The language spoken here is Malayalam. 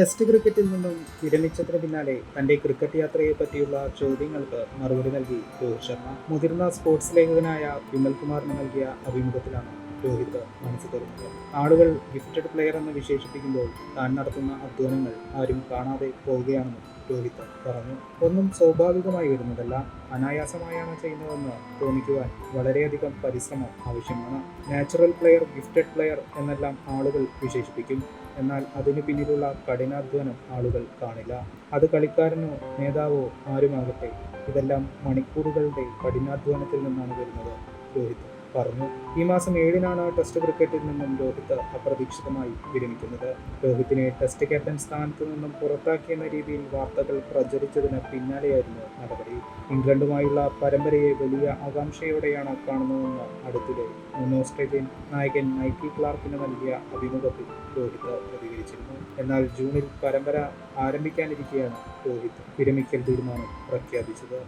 ടെസ്റ്റ് ക്രിക്കറ്റിൽ നിന്നും വിരമിച്ചതിന് പിന്നാലെ തന്റെ ക്രിക്കറ്റ് യാത്രയെ പറ്റിയുള്ള ചോദ്യങ്ങൾക്ക് മറുപടി നൽകി രോഹിത് ശർമ്മ. മുതിർന്ന സ്പോർട്സ് ലേഖകനായ വിമൽ കുമാറിന് നൽകിയ അഭിമുഖത്തിലാണ് രോഹിത് മനസ്സ് തുറന്നത്. ആളുകൾ ഗിഫ്റ്റഡ് പ്ലെയർ എന്ന് വിശേഷിപ്പിക്കുമ്പോൾ താൻ നടത്തുന്ന അധ്വാനങ്ങൾ ആരും കാണാതെ പോവുകയാണെന്നും രോഹിത് പറഞ്ഞു. ഒന്നും സ്വാഭാവികമായി വരുന്നതല്ല. അനായാസമായാണ് ചെയ്യുന്നതെന്ന് തോന്നിക്കുവാൻ വളരെയധികം പരിശ്രമം ആവശ്യമാണ്. നാച്ചുറൽ പ്ലെയർ ഗിഫ്റ്റഡ് പ്ലെയർ എന്നെല്ലാം ആളുകൾ വിശേഷിപ്പിക്കും. എന്നാൽ അതിനു പിന്നിലുള്ള കഠിനാധ്വാനം ആളുകൾ കാണില്ല. അത് കളിക്കാരനോ നേതാവോ ആരുമാകട്ടെ. ഇതെല്ലാം മണിക്കൂറുകളുടെ കഠിനാധ്വാനത്തിൽ നിന്നാണ് വരുന്നത്. രോഹിത്. പറഞ്ഞു. ഈ മാസം ഏഴിനാണ് ടെസ്റ്റ് ക്രിക്കറ്റിൽ നിന്നും രോഹിത് അപ്രതീക്ഷിതമായി വിരമിക്കുന്നത്. രോഹിത്തിനെ ടെസ്റ്റ് ക്യാപ്റ്റൻ സ്ഥാനത്ത് നിന്നും പുറത്താക്കിയെന്ന രീതിയിൽ വാർത്തകൾ പ്രചരിച്ചതിന് പിന്നാലെയായിരുന്നു നടപടി. ഇംഗ്ലണ്ടുമായുള്ള പരമ്പരയെ വലിയ ആകാംക്ഷയോടെയാണ് കാണുന്നതെന്ന് അടുത്തിടെ മുൻ ഓസ്ട്രേലിയൻ നായകൻ മൈക്കിൾ ക്ലാർക്കിന് നൽകിയ അഭിമുഖത്തിൽ രോഹിത് പ്രതികരിച്ചിരുന്നു. എന്നാൽ ജൂണിൽ പരമ്പര ആരംഭിക്കാനിരിക്കെയാണ് രോഹിത് വിരമിക്കൽ തീരുമാനം പ്രഖ്യാപിച്ചത്.